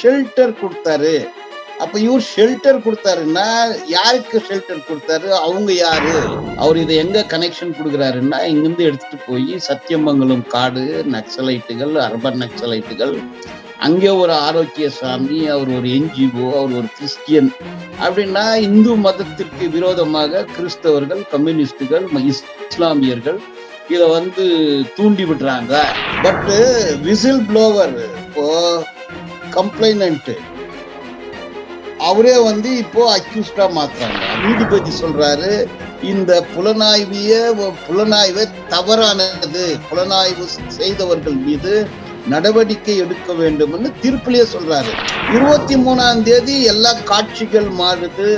Shelter கொடுத்தாரு. அப்ப இவர் ஷெல்டர் கொடுத்தாருன்னா யாருக்கு ஷெல்டர் கொடுத்தாரு? அவங்க யாரு? அவர் இதை எங்க கனெக்ஷன் கொடுக்குறாருன்னா இங்கிருந்து எடுத்துட்டு போய் சத்தியமங்கலம் காடு நக்சலைட்டுகள் அர்பன் நக்சலைட்டுகள் அங்கே ஒரு ஆரோக்கிய சாமி அவர் ஒரு என்ஜிஓ அவர் ஒரு கிறிஸ்டியன் அப்படின்னா இந்து மதத்திற்கு விரோதமாக கிறிஸ்தவர்கள் கம்யூனிஸ்டுகள் இஸ்லாமியர்கள் இதை வந்து தூண்டி விடுறாங்க. பட்டு விசில் ப்ளோவர் இப்போ கம்ப்ளைனன்ட்டு அவரே வந்து இப்போ அக்யூஸ்டா மாத்துறாங்க. நீதிபதி சொல்றாரு இந்த புலனாய்விய புலனாய்வை தவறானது. புலனாய்வு செய்தவர்கள் மீது நடவடிக்கை எடுக்க வேண்டும்னு தீர்ப்பிலேயே சொல்றாரு. இருபத்தி மூணாம் தேதி எல்லா காட்சிகள் மாறுது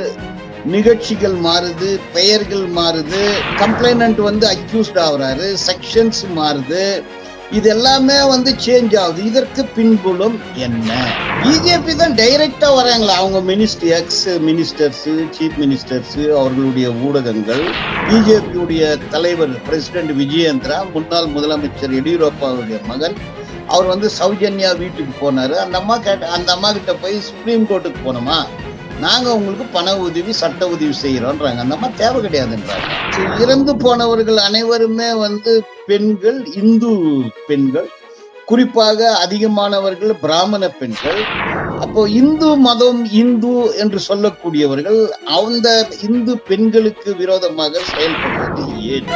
நிகழ்ச்சிகள் மாறுது பெயர்கள் மாறுது. கம்ப்ளைனண்ட் வந்து அக்யூஸ்ட் ஆகுறாரு செக்ஷன்ஸ் மாறுது. இது எல்லாமே வந்து சேஞ்ச் ஆகுது. இதற்கு பின்புலம் என்ன? பிஜேபி தான் டைரக்டா வராங்களா அவங்க minister ex ministers chief ministers அவர்களுடைய ஊடகங்கள். பிஜேபியுடைய தலைவர் பிரசிடென்ட் விஜயேந்திரா முன்னாள் முதலமைச்சர் எடியூரப்பாவுடைய மகன். அவர் வந்து சௌஜன்யா வீட்டுக்கு போனார். அந்த அம்மா கேட்ட அந்த அம்மா கிட்ட போய் சுப்ரீம் கோர்ட்டுக்கு போனோமா? நாங்கள் உங்களுக்கு பண உதவி சட்ட உதவி செய்கிறோன்றாங்க அந்த அம்மா தேவை கிடையாதுன்றாங்க. இறந்து போனவர்கள் அனைவருமே வந்து பெண்கள் இந்து பெண்கள் குறிப்பாக அதிகமானவர்கள் பிராமண பெண்கள். அப்போ இந்து மதம் இந்து என்று சொல்லக்கூடியவர்கள் அந்த இந்து பெண்களுக்கு விரோதமாக செயல்படுவது ஏன்?